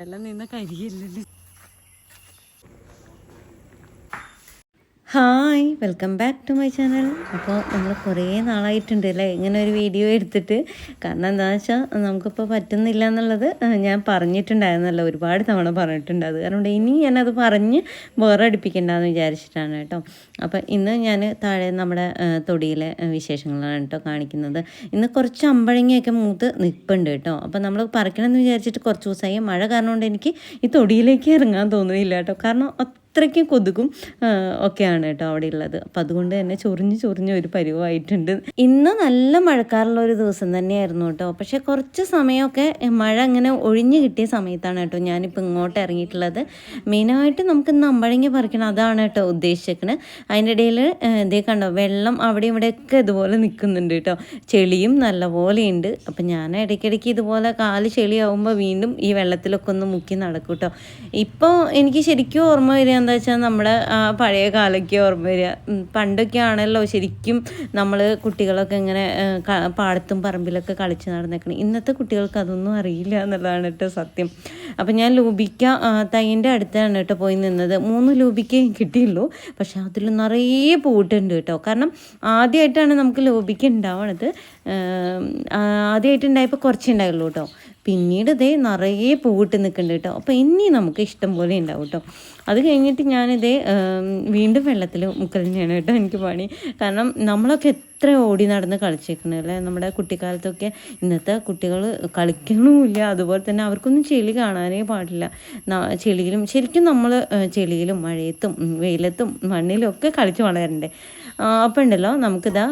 വെള്ളം നിന്ന് കരിയല്ലേ welcome back to my channel അപ്പോൾ നമ്മൾ കുറേ നാളായിട്ടുണ്ട് അല്ലേ? ഇങ്ങനെ ഒരു വീഡിയോ എടുത്തിട്ട്. കാരണം എന്താണെന്ന് വെച്ചാൽ നമുക്കിപ്പോൾ പറ്റുന്നില്ല എന്നുള്ളത് ഞാൻ പറഞ്ഞിട്ടുണ്ടായിരുന്നല്ലോ. ഒരുപാട് തവണ പറഞ്ഞിട്ടുണ്ട്. അത് കാരണം ഇനി ഞാനത് പറഞ്ഞ് ബോറടിപ്പിക്കണ്ടെന്ന് വിചാരിച്ചിട്ടാണ് കേട്ടോ. അപ്പോൾ ഇന്ന് ഞാൻ താഴെ നമ്മുടെ തൊടിയിലെ വിശേഷങ്ങളാണ് കേട്ടോ കാണിക്കുന്നത്. ഇന്ന് കുറച്ച് അമ്പഴങ്ങയൊക്കെ മൂത്ത് നിൽപ്പുണ്ട് കേട്ടോ. അപ്പോൾ നമ്മൾ പറിക്കണമെന്ന് വിചാരിച്ചിട്ട് കുറച്ച് ദിവസമായി മഴ കാരണം കൊണ്ട് എനിക്ക് ഈ തൊടിയിലേക്ക് ഇറങ്ങാൻ തോന്നുന്നില്ല കേട്ടോ. കാരണം അത്രയ്ക്കും കൊതുകും ഒക്കെയാണ് കേട്ടോ അവിടെ ഉള്ളത് അപ്പം അതുകൊണ്ട് തന്നെ ചൊറിഞ്ഞ് ചൊറിഞ്ഞ് ഒരു പരിവായിട്ടുണ്ട്. ഇന്ന് നല്ല മഴക്കാറുള്ള ഒരു ദിവസം തന്നെയായിരുന്നു കേട്ടോ. പക്ഷെ കുറച്ച് സമയമൊക്കെ മഴ അങ്ങനെ ഒഴിഞ്ഞു കിട്ടിയ സമയത്താണ് കേട്ടോ ഞാനിപ്പോൾ ഇങ്ങോട്ട് ഇറങ്ങിയിട്ടുള്ളത്. മെയിനായിട്ട് നമുക്ക് ഇന്ന് അമ്പഴങ്ങി പറിക്കണം അതാണ് കേട്ടോ ഉദ്ദേശിക്കുന്നത് അതിന്റെ ഇടയിൽ ഇതേ കണ്ടോ വെള്ളം അവിടെ ഇവിടെയൊക്കെ ഇതുപോലെ നിൽക്കുന്നുണ്ട് കേട്ടോ. ചെളിയും നല്ലപോലെ ഉണ്ട്. അപ്പം ഞാൻ ഇടയ്ക്കിടയ്ക്ക് ഇതുപോലെ കാൽ ചെളിയാവുമ്പോൾ വീണ്ടും ഈ വെള്ളത്തിലൊക്കെ ഒന്ന് മുക്കി നടക്കും കേട്ടോ. ഇപ്പോൾ എനിക്ക് ശരിക്കും ഓർമ്മ വരിക എന്താ വെച്ചാൽ നമ്മുടെ പഴയ കാലൊക്കെ ഓർമ്മ വരിക പണ്ടൊക്കെ ആണല്ലോ ശരിക്കും നമ്മൾ കുട്ടികളൊക്കെ ഇങ്ങനെ പാടത്തും പറമ്പിലൊക്കെ കളിച്ച് നടന്നേക്കണം. ഇന്നത്തെ കുട്ടികൾക്ക് അതൊന്നും അറിയില്ല എന്നുള്ളതാണ് കേട്ടോ സത്യം. അപ്പം ഞാൻ ലൂബിക്ക തൈന്റെ അടുത്താണ് കേട്ടോ പോയി നിന്നത്. മൂന്ന് ലൂബിക്കയും കിട്ടിയുള്ളൂ. പക്ഷെ അതിൽ നിറയെ പൂട്ടുണ്ട് കേട്ടോ. കാരണം ആദ്യമായിട്ടാണ് നമുക്ക് ലൂബിക്ക ഉണ്ടാവണത് ആദ്യമായിട്ടുണ്ടായപ്പോൾ കുറച്ചുണ്ടായുള്ളൂ കേട്ടോ. പിന്നീട് ഇതേ നിറയെ പൂവിട്ട് നിൽക്കുന്നുണ്ട് കേട്ടോ. അപ്പോൾ ഇനി നമുക്ക് ഇഷ്ടം പോലെ ഉണ്ടാവും കേട്ടോ. അത് കഴിഞ്ഞിട്ട് ഞാനിതേ വീണ്ടും വെള്ളത്തിൽ തന്നെയാണ് കേട്ടോ എനിക്ക് പണി. കാരണം നമ്മളൊക്കെ എത്ര ഓടി നടന്ന് കളിച്ചേക്കണേ അല്ലേ? നമ്മുടെ കുട്ടിക്കാലത്തൊക്കെ ഇന്നത്തെ കുട്ടികൾ കളിക്കണമില്ല അതുപോലെ തന്നെ അവർക്കൊന്നും ചെളി കാണാനേ പാടില്ല. ചെളിയിലും ശരിക്കും നമ്മൾ ചെളിയിലും മഴയത്തും വെയിലത്തും മണ്ണിലും ഒക്കെ കളിച്ച് വളരണ്ടേ. അപ്പം ഉണ്ടല്ലോ നമുക്കിതാ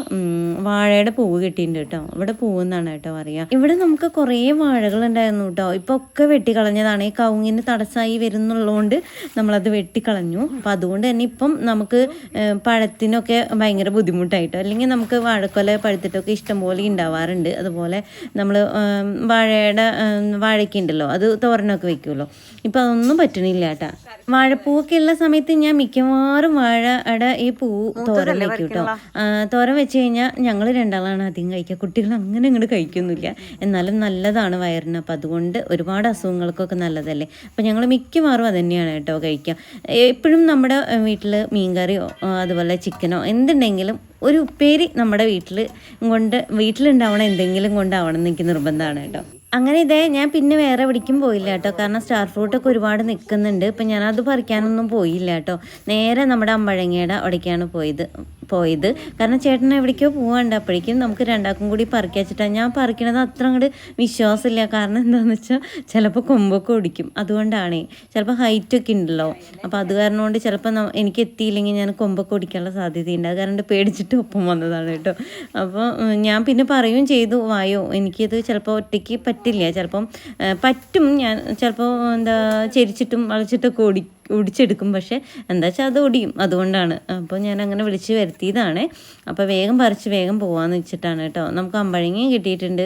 വാഴയുടെ പൂവ് കിട്ടിയിട്ടുണ്ട് കേട്ടോ. ഇവിടെ പൂവെന്നാണ് കേട്ടോ പറയുക ഇവിടെ നമുക്ക് കുറേ വാഴകൾ ഉണ്ടായിരുന്നു കേട്ടോ. ഇപ്പൊ ഒക്കെ വെട്ടിക്കളഞ്ഞതാണ്. ഈ കവുങ്ങിന് തടസ്സമായി വരുന്നുള്ളതുകൊണ്ട് നമ്മളത് വെട്ടിക്കളഞ്ഞു. അപ്പം അതുകൊണ്ട് തന്നെ ഇപ്പം നമുക്ക് പഴത്തിനൊക്കെ ഭയങ്കര ബുദ്ധിമുട്ടായിട്ടോ. അല്ലെങ്കിൽ നമുക്ക് വാഴക്കൊല പഴുത്തിട്ടൊക്കെ ഇഷ്ടംപോലെ ഉണ്ടാവാറുണ്ട് അതുപോലെ നമ്മൾ വാഴയുടെ വാഴയ്ക്ക് ഉണ്ടല്ലോ അത് തോരനൊക്കെ വെക്കുമല്ലോ ഇപ്പം അതൊന്നും പറ്റണില്ല കേട്ടാ. വാഴപ്പൂവൊക്കെ ഉള്ള സമയത്ത് ഞാൻ മിക്കവാറും വാഴയുടെ ഈ പൂ തോരൻ വെക്കും കേട്ടോ തോരം തോരൻ വെച്ച് കഴിഞ്ഞാൽ ഞങ്ങൾ രണ്ടാളാണ് അധികം കഴിക്കുക കുട്ടികൾ അങ്ങനെ അങ്ങോട്ട് കഴിക്കൊന്നുമില്ല എന്നാലും നല്ലതാണ് വയറിന്. അപ്പം അതുകൊണ്ട് ഒരുപാട് അസുഖങ്ങൾക്കൊക്കെ നല്ലതല്ലേ. അപ്പം ഞങ്ങൾ മിക്കവാറും അത് തന്നെയാണ് കേട്ടോ കഴിക്കുക എപ്പോഴും നമ്മുടെ വീട്ടിൽ മീൻകറിയോ അതുപോലെ ചിക്കനോ എന്തുണ്ടെങ്കിലും ഒരു ഉപ്പേരി നമ്മുടെ വീട്ടിൽ കൊണ്ട് വീട്ടിലുണ്ടാവണം എന്തെങ്കിലും കൊണ്ടാവണം എനിക്ക് നിർബന്ധമാണ് കേട്ടോ. അങ്ങനെ ഇതേ ഞാൻ പിന്നെ വേറെ എവിടേക്കും പോയില്ല കേട്ടോ. കാരണം സ്റ്റാർ ഫ്രൂട്ടൊക്കെ ഒരുപാട് നിൽക്കുന്നുണ്ട്. ഇപ്പം ഞാനത് പറിക്കാനൊന്നും പോയില്ല കേട്ടോ. നേരെ നമ്മുടെ അമ്പഴങ്ങയുടെ അവിടേക്കാണ് പോയത്. പോയത്. കാരണം ചേട്ടൻ എവിടേക്കോ പോവാണ്ട്. അപ്പോഴേക്കും നമുക്ക് രണ്ടാക്കും കൂടി പറിക്കാച്ചിട്ടാണ് ഞാൻ പറിക്കണത് അത്ര അങ്ങോട്ട് വിശ്വാസമില്ല. കാരണം എന്താണെന്ന് വെച്ചാൽ ചിലപ്പോൾ കൊമ്പൊക്കെ ഒടിക്കും. അതുകൊണ്ടാണ്. ചിലപ്പോൾ ഹൈറ്റൊക്കെ ഉണ്ടല്ലോ. അപ്പോൾ അത് കാരണം കൊണ്ട് ചിലപ്പോൾ എനിക്ക് എത്തിയില്ലെങ്കിൽ ഞാൻ കൊമ്പൊക്കെ ഒടിക്കാനുള്ള സാധ്യതയുണ്ട്. അത് കാരണം പേടിച്ചിട്ട് ഒപ്പം വന്നതാണ് കേട്ടോ. അപ്പോൾ ഞാൻ പിന്നെ പറയുകയും ചെയ്തു. വായോ എനിക്കിത് ചിലപ്പോൾ ഒറ്റയ്ക്ക് പറ്റില്ല. ചിലപ്പം പറ്റും. ഞാൻ ചിലപ്പോൾ എന്താ ചെരിച്ചിട്ടും വളച്ചിട്ടൊക്കെ ഓടി ഒടിച്ചെടുക്കും പക്ഷേ എന്താ വെച്ചാൽ അത് ഒടിയും. അതുകൊണ്ടാണ്. അപ്പോൾ ഞാൻ അങ്ങനെ വിളിച്ച് വരുത്തിയതാണ്. അപ്പോൾ വേഗം പറിച്ച് വേഗം പോകാമെന്ന് വെച്ചിട്ടാണ് കേട്ടോ. നമുക്ക് അമ്പഴങ്ങയും കിട്ടിയിട്ടുണ്ട്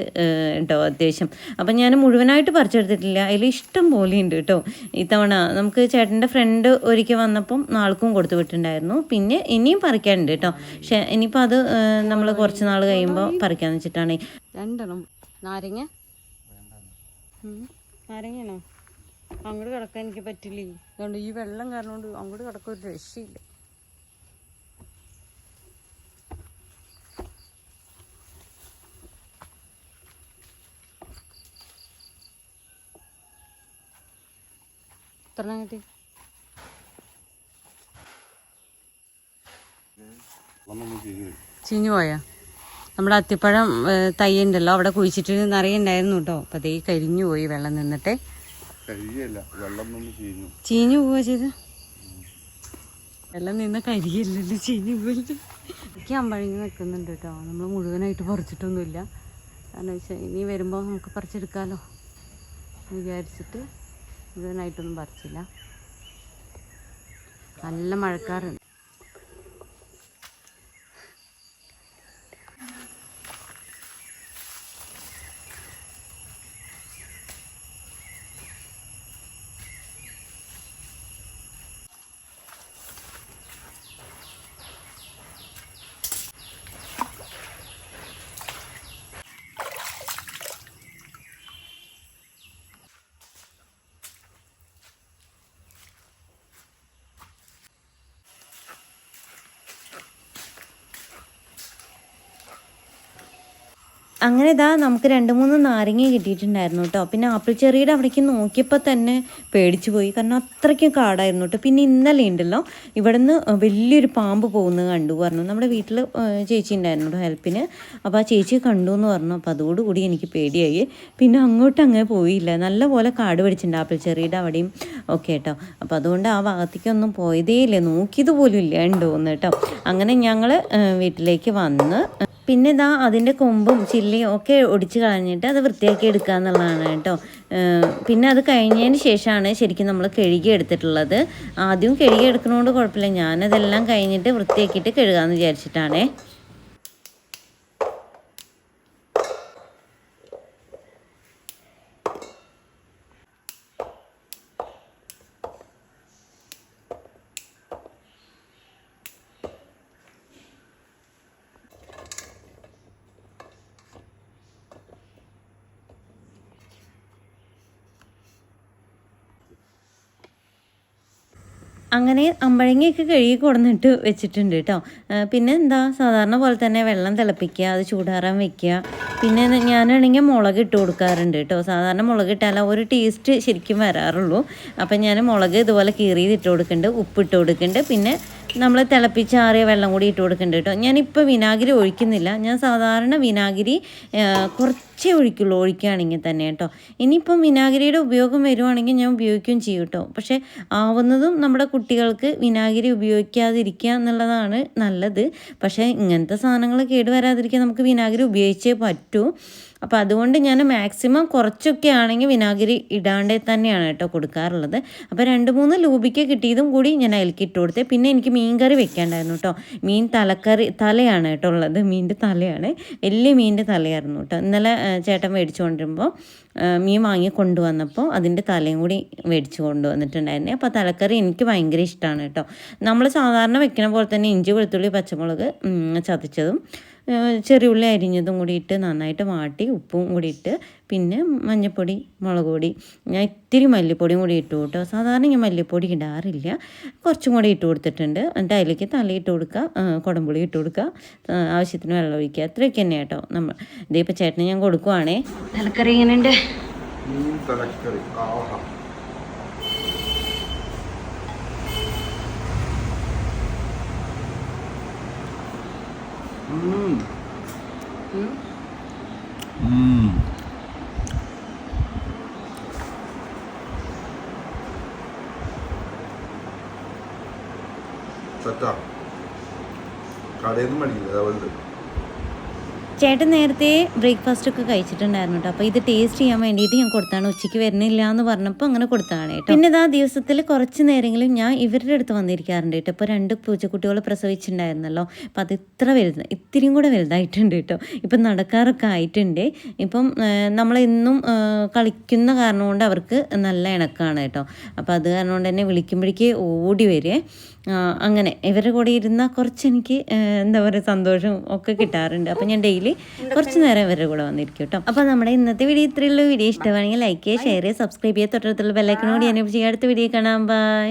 കേട്ടോ അത്യാവശ്യം. അപ്പം ഞാൻ മുഴുവനായിട്ട് പറിച്ചെടുത്തിട്ടില്ല. അതിൽ ഇഷ്ടം പോലെ ഉണ്ട് കേട്ടോ. ഇത്തവണ നമുക്ക് ചേട്ടന്റെ ഫ്രണ്ട് ഒരിക്കൽ വന്നപ്പം നാൾക്കും കൊടുത്തു വിട്ടിട്ടുണ്ടായിരുന്നു. പിന്നെ ഇനിയും പറിക്കാനുണ്ട് കേട്ടോ. പക്ഷേ ഇനിയിപ്പോൾ അത് നമ്മൾ കുറച്ച് നാൾ കഴിയുമ്പോൾ പറിക്കാമെന്ന് വെച്ചിട്ടാണ്. രണ്ടെണ്ണം. നാരങ്ങ? നാരങ്ങയാണോ? അങ്ങോട്ട് കിടക്കാൻ എനിക്ക് പറ്റില്ലേ? അതുകൊണ്ട് ഈ വെള്ളം കാരണം കൊണ്ട് അങ്ങോട്ട് കിടക്കാൻ ഒരു രക്ഷയില്ല. എത്ര ചീഞ്ഞു പോയാ? നമ്മുടെ അത്തിപ്പഴം തൈ അവിടെ കുഴിച്ചിട്ട് നിറയെ ഉണ്ടായിരുന്നു കേട്ടോ. അപ്പൊ അതേ കരിഞ്ഞു പോയി വെള്ളം നിന്നിട്ടേ. ചീഞ്ഞു. പോവാ ചെയ്ത്. വെള്ളം നിന്ന കരിയല്ലല്ലോ ചീഞ്ഞു പോയിട്ട്. എനിക്ക് നിൽക്കുന്നുണ്ട് കേട്ടോ. നമ്മൾ മുഴുവനായിട്ട് പറിച്ചിട്ടൊന്നുമില്ല. കാരണം വെച്ചാൽ ഇനി വരുമ്പോൾ നമുക്ക് പറിച്ചെടുക്കാമല്ലോ വിചാരിച്ചിട്ട് മുഴുവനായിട്ടൊന്നും പറിച്ചില്ല. നല്ല മഴക്കാറുണ്ട്. അങ്ങനെ ഇതാ നമുക്ക് രണ്ട് മൂന്ന് നാരങ്ങ കിട്ടിയിട്ടുണ്ടായിരുന്നു കേട്ടോ പിന്നെ ആപ്പിൾ ചെറിയുടെ അവിടേക്ക് നോക്കിയപ്പോൾ തന്നെ പേടിച്ചു പോയി. കാരണം അത്രയ്ക്കും കാടായിരുന്നു കേട്ടോ പിന്നെ ഇന്നലെ ഉണ്ടല്ലോ ഇവിടെ നിന്ന് വലിയൊരു പാമ്പ് പോകുന്നത് കണ്ടു പറഞ്ഞു. നമ്മുടെ വീട്ടിൽ ചേച്ചി ഉണ്ടായിരുന്നു കേട്ടോ ഹെൽപ്പിന്. അപ്പോൾ ആ ചേച്ചി കണ്ടു എന്ന് പറഞ്ഞു. അപ്പോൾ അതോടുകൂടി എനിക്ക് പേടിയായി. പിന്നെ അങ്ങോട്ട് അങ്ങനെ പോയില്ല. നല്ലപോലെ കാട് പിടിച്ചിട്ടുണ്ട് ആപ്പിൾ ചെറിയുടെ അവിടെയും ഒക്കെ കേട്ടോ അപ്പോൾ അതുകൊണ്ട് ആ ഭാഗത്തേക്കൊന്നും പോയതേ ഇല്ല നോക്കിയത് പോലും ഇല്ല ഉണ്ടോന്ന് കേട്ടോ അങ്ങനെ ഞങ്ങൾ വീട്ടിലേക്ക് വന്ന് പിന്നെ ഇതാ അതിന്റെ കൊമ്പും ചില്ലിയും ഒക്കെ ഒടിച്ച് കളഞ്ഞിട്ട് അത് വൃത്തിയാക്കി എടുക്കുക എന്നുള്ളതാണ് കേട്ടോ. പിന്നെ അത് കഴിഞ്ഞതിന് ശേഷമാണ് ശരിക്കും നമ്മൾ കഴുകി എടുത്തിട്ടുള്ളത്. ആദ്യം കഴുകി എടുക്കുന്നതുകൊണ്ട് കുഴപ്പമില്ല. ഞാനതെല്ലാം കഴിഞ്ഞിട്ട് വൃത്തിയാക്കിയിട്ട് കഴുകാമെന്ന് വിചാരിച്ചിട്ടാണേ. അങ്ങനെ അമ്പഴങ്ങയൊക്കെ കഴുകി കൊടുന്നിട്ട് വെച്ചിട്ടുണ്ട് കേട്ടോ പിന്നെ എന്താ സാധാരണ പോലെ തന്നെ വെള്ളം തിളപ്പിക്കുക അത് ചൂടാറാൻ വെക്കുക. പിന്നെ ഞാനാണെങ്കിൽ മുളക് ഇട്ട് കൊടുക്കാറുണ്ട് കേട്ടോ സാധാരണ മുളക് ഇട്ടാൽ ആ ഒരു ടേസ്റ്റ് ശരിക്കും വരാറുള്ളൂ. അപ്പം ഞാൻ മുളക് ഇതുപോലെ കീറിയത് ഇട്ട് കൊടുക്കുന്നുണ്ട് ഉപ്പ് ഇട്ട് കൊടുക്കുന്നുണ്ട്. പിന്നെ നമ്മൾ തിളപ്പിച്ചാറിയ വെള്ളം കൂടി ഇട്ട് കൊടുക്കുന്നുണ്ട് കേട്ടോ ഞാനിപ്പോൾ വിനാഗിരി ഒഴിക്കുന്നില്ല. ഞാൻ സാധാരണ വിനാഗിരി ആ, കുറച്ചേ ഒഴിക്കുള്ളൂ ഒഴിക്കുകയാണെങ്കിൽ തന്നെ കേട്ടോ. ഇനിയിപ്പം വിനാഗിരിയുടെ ഉപയോഗം വരുവാണെങ്കിൽ ഞാൻ ഉപയോഗിക്കുകയും ചെയ്യും കേട്ടോ. പക്ഷേ ആവുന്നതും നമ്മുടെ കുട്ടികൾക്ക് വിനാഗിരി ഉപയോഗിക്കാതിരിക്കുക എന്നുള്ളതാണ് നല്ലത്. പക്ഷേ ഇങ്ങനത്തെ സാധനങ്ങൾ കേടുവരാതിരിക്കാൻ നമുക്ക് വിനാഗിരി ഉപയോഗിച്ചേ പറ്റൂ. അപ്പോൾ അതുകൊണ്ട് ഞാൻ മാക്സിമം കുറച്ചൊക്കെ ആണെങ്കിൽ വിനാഗിരി ഇടാണ്ടേ തന്നെയാണ് കേട്ടോ കൊടുക്കാറുള്ളത്. അപ്പോൾ രണ്ട് മൂന്ന് ലൂബിക്ക് കിട്ടിയതും കൂടി ഞാൻ അതിലേക്ക് കൊടുത്തേ. പിന്നെ എനിക്ക് മീൻ കറി വെക്കാണ്ടായിരുന്നു കേട്ടോ. മീൻ തലക്കറി തലയാണ് കേട്ടോ ഉള്ളത്. മീനിന്റെ തലയാണ്. വലിയ മീനിന്റെ തലയായിരുന്നു കേട്ടോ. ഇന്നലെ ചേട്ടൻ മേടിച്ചു കൊണ്ടിരുമ്പോൾ മീൻ വാങ്ങി കൊണ്ടുവന്നപ്പോൾ അതിന്റെ തലയും കൂടി മേടിച്ച് കൊണ്ടുവന്നിട്ടുണ്ടായിരുന്നേ. അപ്പോൾ തലക്കറി എനിക്ക് ഭയങ്കര ഇഷ്ടമാണ് കേട്ടോ. നമ്മൾ സാധാരണ വെക്കുന്ന പോലെ തന്നെ ഇഞ്ചി വെളുത്തുള്ളി പച്ചമുളക് ചതച്ചതും ചെറിയുള്ളി അരിഞ്ഞതും കൂടി ഇട്ട് നന്നായിട്ട് വാട്ടി ഉപ്പും കൂടി ഇട്ട് പിന്നെ മഞ്ഞൾപ്പൊടി മുളക് പൊടി. ഞാൻ ഇത്തിരി മല്ലിപ്പൊടിയും കൂടി ഇട്ടു കേട്ടോ. സാധാരണ ഞാൻ മല്ലിപ്പൊടി ഇടാറില്ല. കുറച്ചും കൂടി ഇട്ട് കൊടുത്തിട്ടുണ്ട്. എന്നിട്ട് അതിലേക്ക് തലയിട്ട് കൊടുക്കുക. കുടംപുളി ഇട്ട് കൊടുക്കുക. ആവശ്യത്തിന് വെള്ളം ഒഴിക്കുക. അത്രയൊക്കെ തന്നെ കേട്ടോ നമ്മൾ. ഇതിപ്പോൾ ചേട്ടന് ഞാൻ കൊടുക്കുവാണേ. തലക്കറി എങ്ങനെയുണ്ട്? തലക്കറി. ആഹാ സെറ്റാ. കടയിൽ നിന്ന് മേടിക്കില്ല അതുകൊണ്ട് ചേട്ടൻ നേരത്തെ ബ്രേക്ക്ഫാസ്റ്റ് ഒക്കെ കഴിച്ചിട്ടുണ്ടായിരുന്നു കേട്ടോ അപ്പോൾ ഇത് ടേസ്റ്റ് ചെയ്യാൻ വേണ്ടിയിട്ട് ഞാൻ കൊടുത്താണ്. ഉച്ചയ്ക്ക് വരുന്നില്ല എന്ന് പറഞ്ഞപ്പോൾ അങ്ങനെ കൊടുത്താണ് കേട്ടോ പിന്നെ ഇതാ ദിവസത്തിൽ കുറച്ച് നേരങ്ങളും ഞാൻ ഇവരുടെ അടുത്ത് വന്നിരിക്കാറുണ്ട് കേട്ടോ ഇപ്പോൾ രണ്ട് പൂച്ചക്കുട്ടികൾ പ്രസവിച്ചിട്ടുണ്ടായിരുന്നല്ലോ. അപ്പോൾ അത് ഇത്ര വലുത് ഇത്തിരിയും കൂടെ വലുതായിട്ടുണ്ട് കേട്ടോ ഇപ്പം നടക്കാറൊക്കെ ആയിട്ടുണ്ട്. ഇപ്പം നമ്മളെന്നും കളിക്കുന്ന കാരണം കൊണ്ട് അവർക്ക് നല്ല ഇണക്കാണ് കേട്ടോ അപ്പോൾ അത് കാരണം കൊണ്ട് തന്നെ വിളിക്കുമ്പോഴേക്ക് ഓടി വരെ. അങ്ങനെ ഇവരുടെ കൂടെ ഇരുന്നാൽ കുറച്ച് എനിക്ക് ആ, എന്താ പറയുക സന്തോഷം ഒക്കെ കിട്ടാറുണ്ട്. അപ്പോൾ ഞാൻ ഡെയിലി കുറച്ച് നേരം ഇവരുടെ കൂടെ വന്നിരിക്കും കേട്ടോ. അപ്പോൾ നമ്മുടെ ഇന്നത്തെ വീഡിയോ ഇത്രയുള്ള വീഡിയോ ഇഷ്ടമാണെങ്കിൽ ലൈക്ക് ചെയ്യുക ഷെയർ ചെയ്യുക സബ്സ്ക്രൈബ് ചെയ്യുക. തൊട്ടടുത്തുള്ള ബെല്ലൈക്കനോട് ഞാൻ അടുത്ത വീഡിയോ കാണാം. ബൈ